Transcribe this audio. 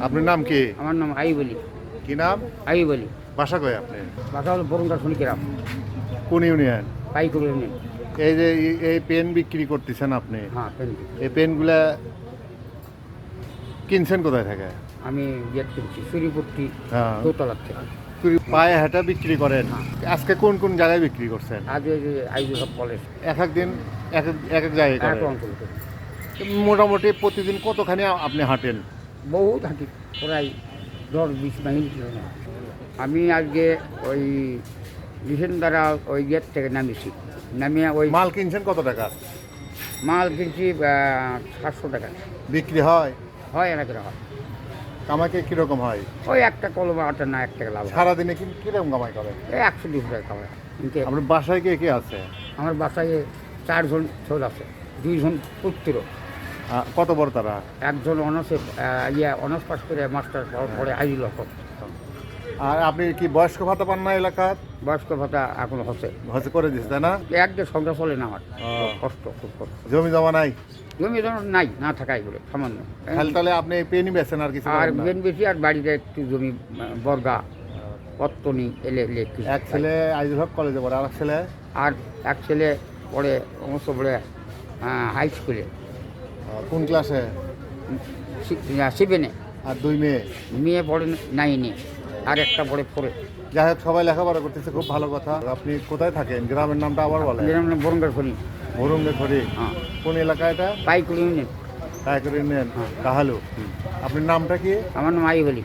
আপনার নাম কি? আমার নাম আই বলি কি নাম? আই বলি বাসা কই আপনি বাসা হলো বরুণটা শুনিকেরাম কোন ইউনিয়ন? পাই করে নেন এই যে এই- পেন বিক্রি করতেছেন আপনি হ্যাঁ পেন এই পেনগুলা কিনছেন কোথায় থেকে? আমি গেট কিনছি সুরিপট্টি হ্যাঁ। দোতলার থেকে। পায়ে হাঁটা বিক্রি করেন। আজকে কোন কোন জায়গায় বিক্রি করছেন? আজ আইজু সব কলেজ এক এক দিন এক এক- জায়গায়। মোটামুটি প্রতিদিন কতখানি আপনি হাঁটেন? বহু থাকি প্রায় দশ বিশ মাইল। আমি আজকে ওই মিশন দ্বারা ওই গেট থেকে নামিয়েছি নামিয়ে ওই মাল কিনছেন কত টাকা? মাল কিনছি সাতশো টাকা। বিক্রি হয়? হয় এলাকা হয় কামাকে কীরকম হয়? ওই একটা কলম আটা না এক টাকা লাভ। সারাদিনে কি কীরকম কামাই করে? এই একশো দুশো টাকা কিন্তু আপনার বাসায় কে কে আছে? আমার বাসায় চারজন ছোট আছে দুইজন পুত্র। কত বড় তারা? একজন অনার্সে ইয়ে অনার্স পাস করে মাস্টার পরে আইল আর আপনি কি বয়স্ক ভাতা পান না এলাকার? বয়স্ক ভাতা এখন হসে হসে করে দিচ্ছে তাই না? একদের সংসার চলে না আমার। কষ্ট খুব কষ্ট। জমি জমা নাই? জমি জমা নাই না থাকাই বলে সামান্য। খালি তাহলে আপনি পেনই বেছেন আর কিছু আর করেন না? বেন বেশি আর বাড়িতে একটু জমি বর্গা পত্তনি এলে এলে এক ছেলে আইজুল হক কলেজে পড়ে আর এক ছেলে? আর এক ছেলে পড়ে অবশ্য পড়ে হাই স্কুলে কোন ক্লাসে সেভেনে আর দুই মেয়ে? মেয়ে পড়ে নাইনে আর একটা পড়ে ফোরে যাই হোক সবাই লেখাপড়া করতেছে খুব ভালো কথা। আপনি কোথায় থাকেন? গ্রামের নামটা আবার বলেন। গ্রামের নাম ভরুঙ্গে খড়ি হ্যাঁ। কোন এলাকা এটা? পাইকুড়ি ইউনিয়ন। পাইকুড়ি ইউনিয়ন। হ্যাঁ। কাহালু আপনার নামটা কি? আমার নাম আই বলি